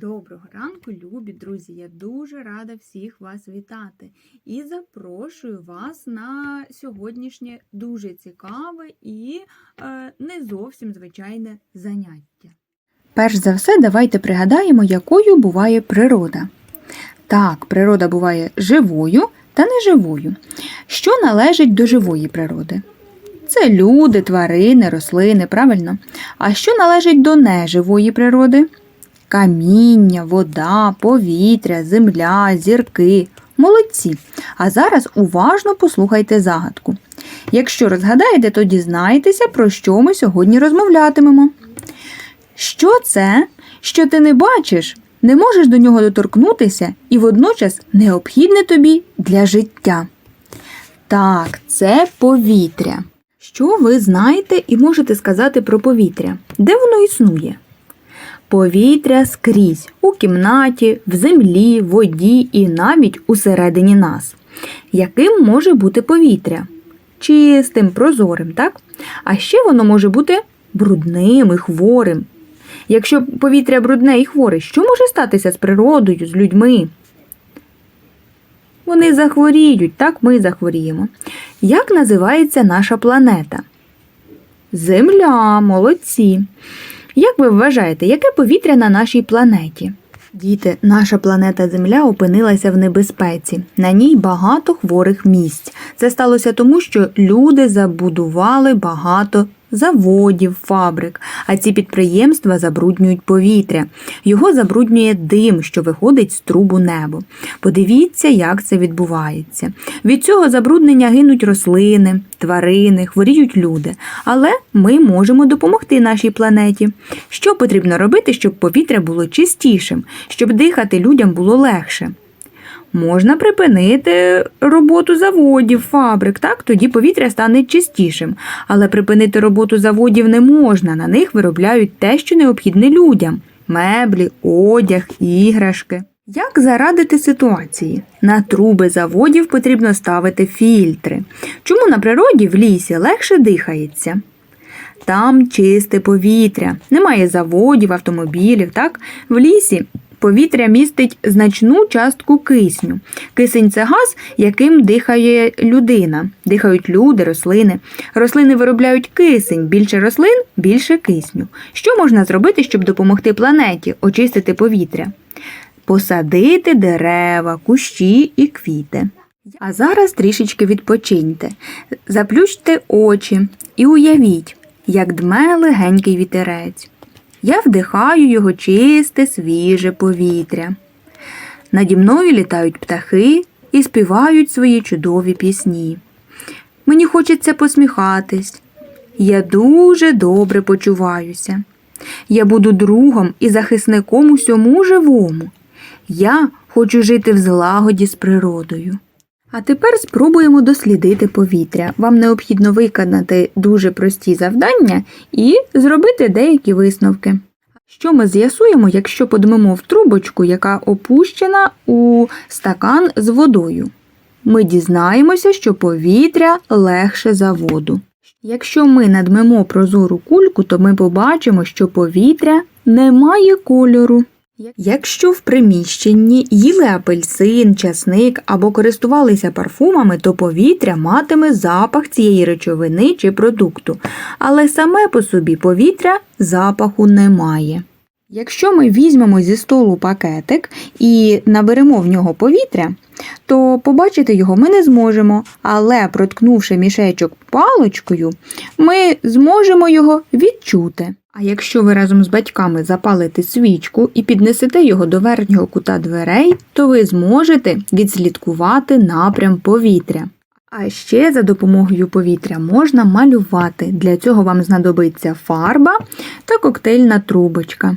Доброго ранку, любі друзі! Я дуже рада всіх вас вітати і запрошую вас на сьогоднішнє дуже цікаве і е, не зовсім звичайне заняття. Перш за все, давайте пригадаємо, якою буває природа. Так, природа буває живою та неживою. Що належить до живої природи? Це люди, тварини, рослини, правильно? А що належить до неживої природи? Каміння, вода, повітря, земля, зірки. Молодці. А зараз уважно послухайте загадку. Якщо розгадаєте, то дізнаєтеся, про що ми сьогодні розмовлятимемо. Що це, що ти не бачиш, не можеш до нього доторкнутися і водночас необхідне тобі для життя? Так, це повітря. Що ви знаєте і можете сказати про повітря? Де воно існує? Повітря скрізь у кімнаті, в землі, воді і навіть усередині нас. Яким може бути повітря? Чистим, прозорим, так? А ще воно може бути брудним і хворим. Якщо повітря брудне і хворе, що може статися з природою, з людьми? Вони захворіють, так ми захворіємо. Як називається наша планета? Земля, молодці. Як ви вважаєте, яке повітря на нашій планеті? Діти, наша планета Земля опинилася в небезпеці. На ній багато хворих місць. Це сталося тому, що люди забудували багато заводів, фабрик, а ці підприємства забруднюють повітря. Його забруднює дим, що виходить з трубу небу. Подивіться, як це відбувається. Від цього забруднення гинуть рослини, тварини, хворіють люди. Але ми можемо допомогти нашій планеті. Що потрібно робити, щоб повітря було чистішим, щоб дихати людям було легше? Можна припинити роботу заводів, фабрик, так тоді повітря стане чистішим. Але припинити роботу заводів не можна. На них виробляють те, що необхідне людям: меблі, одяг, іграшки. Як зарадити ситуації? На труби заводів потрібно ставити фільтри. Чому на природі в лісі легше дихається? Там чисте повітря, немає заводів, автомобілів, так? В лісі повітря містить значну частку кисню. Кисень це газ, яким дихає людина. Дихають люди, рослини. Рослини виробляють кисень, більше рослин більше кисню. Що можна зробити, щоб допомогти планеті очистити повітря? Посадити дерева, кущі і квіти. А зараз трішечки відпочиньте, заплющте очі і уявіть, як дме легенький вітерець. Я вдихаю його чисте, свіже повітря. Наді мною літають птахи і співають свої чудові пісні. Мені хочеться посміхатись. Я дуже добре почуваюся. Я буду другом і захисником усьому живому. Я хочу жити в злагоді з природою. А тепер спробуємо дослідити повітря. Вам необхідно виконати дуже прості завдання і зробити деякі висновки. Що ми з'ясуємо, якщо подмемо в трубочку, яка опущена у стакан з водою? Ми дізнаємося, що повітря легше за воду. Якщо ми надмемо прозору кульку, то ми побачимо, що повітря не має кольору. Якщо в приміщенні їли апельсин, часник або користувалися парфумами, то повітря матиме запах цієї речовини чи продукту, але саме по собі повітря запаху не має. Якщо ми візьмемо зі столу пакетик і наберемо в нього повітря, то побачити його ми не зможемо, але проткнувши мішечок паличкою, ми зможемо його відчути. А якщо ви разом з батьками запалите свічку і піднесете його до верхнього кута дверей, то ви зможете відслідкувати напрям повітря. А ще за допомогою повітря можна малювати. Для цього вам знадобиться фарба та коктейльна трубочка.